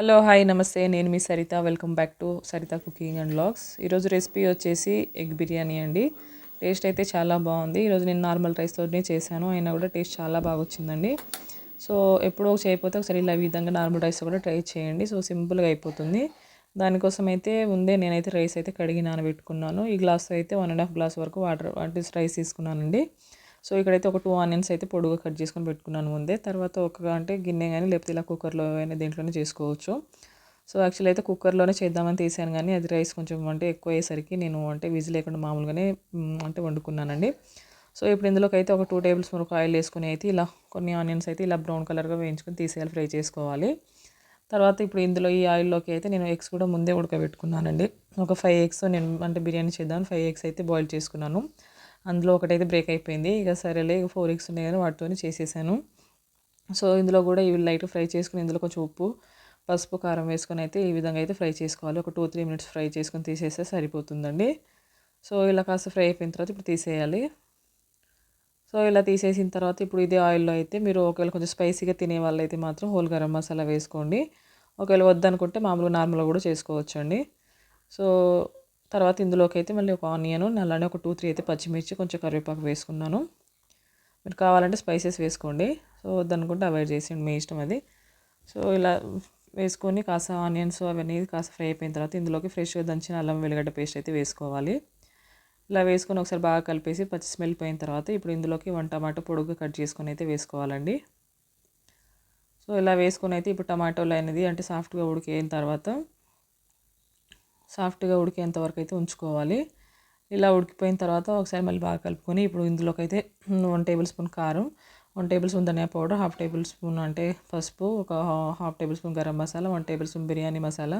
Hello hi నమస్తే. నేను మీ Saritha. Welcome back to Saritha cooking and blogs ఈరోజు recipe వచ్చేసి ఎగ్ బిర్యానీ అండి. టేస్ట్ అయితే చాలా బాగుంది. ఈరోజు నేను నార్మల్ రైస్తోనే చేశాను. అయినా కూడా టేస్ట్ చాలా బాగా వచ్చిందండి. సో ఎప్పుడో చేయకపోతే ఒకసారి ఇలా విధంగా నార్మల్ రైస్ కూడా ట్రై చేయండి. సో సింపుల్గా అయిపోతుంది. దానికోసం అయితే ముందే నేనైతే రైస్ అయితే కడిగి నానబెట్టుకున్నాను. ఈ గ్లాస్ అయితే వన్ అండ్ హాఫ్ గ్లాస్ వరకు వాటర్ అంటే రైస్ తీసుకున్నానండి. సో ఇక్కడైతే ఒక టూ ఆనియన్స్ అయితే పొడుగా కట్ చేసుకొని పెట్టుకున్నాను ముందే. తర్వాత ఒక అంటే గిన్నె కానీ లేకపోతే ఇలా కుక్కర్లో అయినా దీంట్లోనే చేసుకోవచ్చు. సో యాక్చువల్లీ అయితే కుక్కర్లోనే చేద్దామని తీసాను కానీ అది రైస్ కొంచెం అంటే ఎక్కువ అయ్యేసరికి నేను అంటే విజిల్ లేకుండా మామూలుగానే అంటే వండుకున్నానండి. సో ఇప్పుడు ఇందులోకి అయితే ఒక టూ టేబుల్ స్పూన్ ఆయిల్ వేసుకుని అయితే ఇలా కొన్ని ఆనియన్స్ అయితే ఇలా బ్రౌన్ కలర్గా వేయించుకొని తీసేయాలి ఫ్రై చేసుకోవాలి. తర్వాత ఇప్పుడు ఇందులో ఈ ఆయిల్లోకి అయితే నేను ఎగ్స్ కూడా ముందే ఉడకబెట్టుకున్నానండి. ఒక ఫైవ్ ఎగ్స్ నేను అంటే బిర్యానీ చేద్దాం ఫైవ్ ఎగ్స్ అయితే బాయిల్ చేసుకున్నాను. అందులో ఒకటైతే బ్రేక్ అయిపోయింది. ఇక సరేలే ఇక ఫోర్ ఎగ్స్ ఉన్నాయి కానీ వాటితో చేసేసాను. సో ఇందులో కూడా ఇవి లైట్ ఫ్రై చేసుకుని ఇందులో కొంచెం ఉప్పు పసుపు కారం వేసుకొని అయితే ఈ విధంగా అయితే ఫ్రై చేసుకోవాలి. ఒక టూ త్రీ మినిట్స్ ఫ్రై చేసుకొని తీసేస్తే సరిపోతుందండి. సో ఇలా కాస్త ఫ్రై అయిపోయిన తర్వాత ఇప్పుడు తీసేయాలి. సో ఇలా తీసేసిన తర్వాత ఇప్పుడు ఇదే ఆయిల్లో అయితే మీరు ఒకవేళ కొంచెం స్పైసీగా తినే వాళ్ళైతే మాత్రం హోల్ గరం మసాలా వేసుకోండి. ఒకవేళ వద్దనుకుంటే మామూలుగా నార్మల్గా కూడా చేసుకోవచ్చండి. సో తర్వాత ఇందులోకి అయితే మళ్ళీ ఒక ఆనియన్ అలానే ఒక టూ త్రీ అయితే పచ్చిమిర్చి కొంచెం కరివేపాకు వేసుకున్నాను. మీరు కావాలంటే స్పైసెస్ వేసుకోండి. సో వద్దనుకుంటే అవాయిడ్ చేసేయండి. మీ ఇష్టం అది. సో ఇలా వేసుకొని కాస్త ఆనియన్స్ అవన్నీ కాస్త ఫ్రై అయిపోయిన తర్వాత ఇందులోకి ఫ్రెష్గా దంచిన అల్లం వెల్లిగడ్డ పేస్ట్ అయితే వేసుకోవాలి. ఇలా వేసుకొని ఒకసారి బాగా కలిపేసి పచ్చి స్మెల్ పోయిన తర్వాత ఇప్పుడు ఇందులోకి వన్ టమాటో పొడుగు కట్ చేసుకొని అయితే వేసుకోవాలండి. సో ఇలా వేసుకొని అయితే ఇప్పుడు టమాటోలు అనేది అంటే సాఫ్ట్గా ఉడికిన తర్వాత సాఫ్ట్గా ఉడికేంత వరకు అయితే ఉంచుకోవాలి. ఇలా ఉడికిపోయిన తర్వాత ఒకసారి మళ్ళీ బాగా కలుపుకొని ఇప్పుడు ఇందులోకి అయితే వన్ టేబుల్ స్పూన్ కారం వన్ టేబుల్ స్పూన్ ధనియా పౌడర్ హాఫ్ టేబుల్ స్పూన్ అంటే పసుపు ఒక half tablespoon garam masala one tablespoon biryani masala.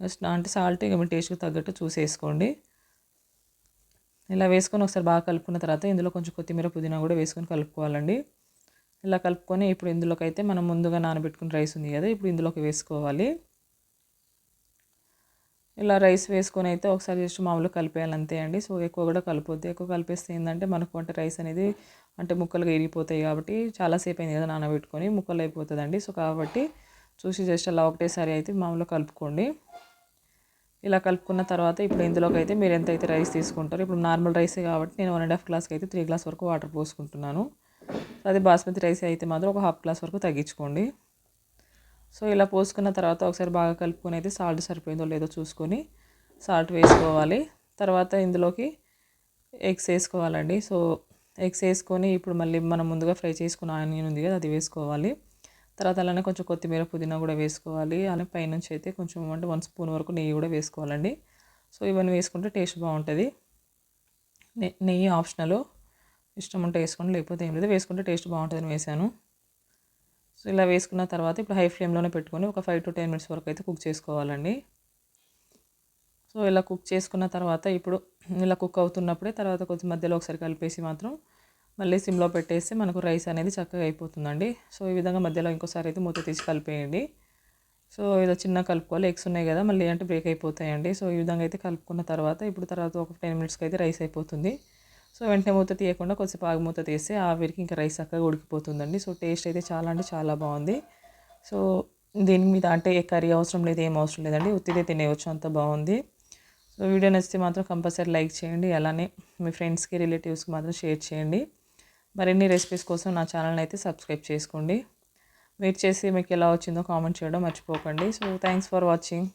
Next అంటే సాల్ట్ ఇక మీ టేస్ట్కి తగ్గట్టు చూసేసుకోండి. ఇలా వేసుకొని ఒకసారి బాగా కలుపుకున్న తర్వాత ఇందులో కొంచెం కొత్తిమీర పుదీనా కూడా వేసుకొని కలుపుకోవాలండి. ఇలా కలుపుకొని ఇప్పుడు ఇందులోకి అయితే మనం ముందుగా నానబెట్టుకున్న రైస్ ఉంది కదా ఇప్పుడు ఇందులోకి వేసుకోవాలి. ఇలా రైస్ వేసుకొని అయితే ఒకసారి జస్ట్ మామూలుగా కలిపేయాలి అంతే అండి. సో ఎక్కువ కూడా కలిపొద్దు. ఎక్కువ కలిపేస్తే ఏంటంటే మనకు అంటే రైస్ అనేది అంటే ముక్కలుగా ఇరిగిపోతాయి కాబట్టి చాలాసేపు అయింది కదా నానబెట్టుకొని ముక్కలు అయిపోతుందండి. సో కాబట్టి చూసి జస్ట్ అలా ఒకటేసారి అయితే మామూలుగా కలుపుకోండి. ఇలా కలుపుకున్న తర్వాత ఇప్పుడు ఇందులోకి అయితే మీరు ఎంత అయితే రైస్ తీసుకుంటారో ఇప్పుడు నార్మల్ రైసే కాబట్టి నేను వన్ అండ్ హాఫ్ గ్లాస్కి అయితే త్రీ గ్లాస్ వరకు వాటర్ పోసుకుంటున్నాను. అదే బాస్మతి రైస్ అయితే మాత్రం ఒక హాఫ్ గ్లాస్ వరకు తగ్గించుకోండి. సో ఇలా పోసుకున్న తర్వాత ఒకసారి బాగా కలుపుకొని అయితే సాల్ట్ సరిపోయిందో లేదో చూసుకొని సాల్ట్ వేసుకోవాలి. తర్వాత ఇందులోకి ఎగ్స్ వేసుకోవాలండి. సో ఎగ్స్ వేసుకొని ఇప్పుడు మళ్ళీ మనం ముందుగా ఫ్రై చేసుకున్న ఆనియన్ ఉంది కదా అది వేసుకోవాలి. తర్వాత అలానే కొంచెం కొత్తిమీర పుదీనా కూడా వేసుకోవాలి. అలానే పైనుంచి అయితే కొంచెం అంటే వన్ స్పూన్ వరకు నెయ్యి కూడా వేసుకోవాలండి. సో ఇవన్నీ వేసుకుంటే టేస్ట్ బాగుంటుంది. నెయ్యి ఆప్షనల్. ఇష్టం ఉంటే వేసుకోండి లేకపోతే ఏం లేదు. వేసుకుంటే టేస్ట్ బాగుంటుందని వేసాను. సో ఇలా వేసుకున్న తర్వాత ఇప్పుడు హై ఫ్లేమ్లోనే పెట్టుకొని ఒక ఫైవ్ టు టెన్ మినిట్స్ వరకు అయితే కుక్ చేసుకోవాలండి. సో ఇలా కుక్ చేసుకున్న తర్వాత ఇప్పుడు ఇలా కుక్ అవుతున్నప్పుడే తర్వాత కొంచెం మధ్యలో ఒకసారి కలిపేసి మాత్రం మళ్ళీ సిమ్లో పెట్టేస్తే మనకు రైస్ అనేది చక్కగా అయిపోతుందండి. సో ఈ విధంగా మధ్యలో ఇంకోసారి అయితే మూత తీసి కలిపేయండి. సో ఇలా చిన్న కలుపుకోవాలి. ఎగ్స్ ఉన్నాయి కదా మళ్ళీ అంటే బ్రేక్ అయిపోతాయండి. సో ఈ విధంగా అయితే కలుపుకున్న తర్వాత ఇప్పుడు తర్వాత ఒక టెన్ మినిట్స్కి అయితే రైస్ అయిపోతుంది. సో వెంటనే మూత తీయకుండా కొద్దిసేపు ఆగి మూత తీస్తే ఆవిరికి ఇంకా రైస్ చక్కగా ఉడికిపోతుందండి. సో టేస్ట్ అయితే చాలా అంటే చాలా బాగుంది. సో దీని మీద అంటే ఏ కర్రీ అవసరం లేదు ఏం అవసరం లేదండి. ఉత్తిదే తినేయవచ్చు అంత బాగుంది. సో వీడియో నచ్చితే మాత్రం కంపల్సరీ లైక్ చేయండి. అలానే మీ ఫ్రెండ్స్కి రిలేటివ్స్కి మాత్రం షేర్ చేయండి. మరిన్ని రెసిపీస్ కోసం నా ఛానల్ని అయితే సబ్స్క్రైబ్ చేసుకోండి. వెయిట్ చేసి మీకు ఎలా వచ్చిందో కామెంట్ చేయడం మర్చిపోకండి. So thanks for watching.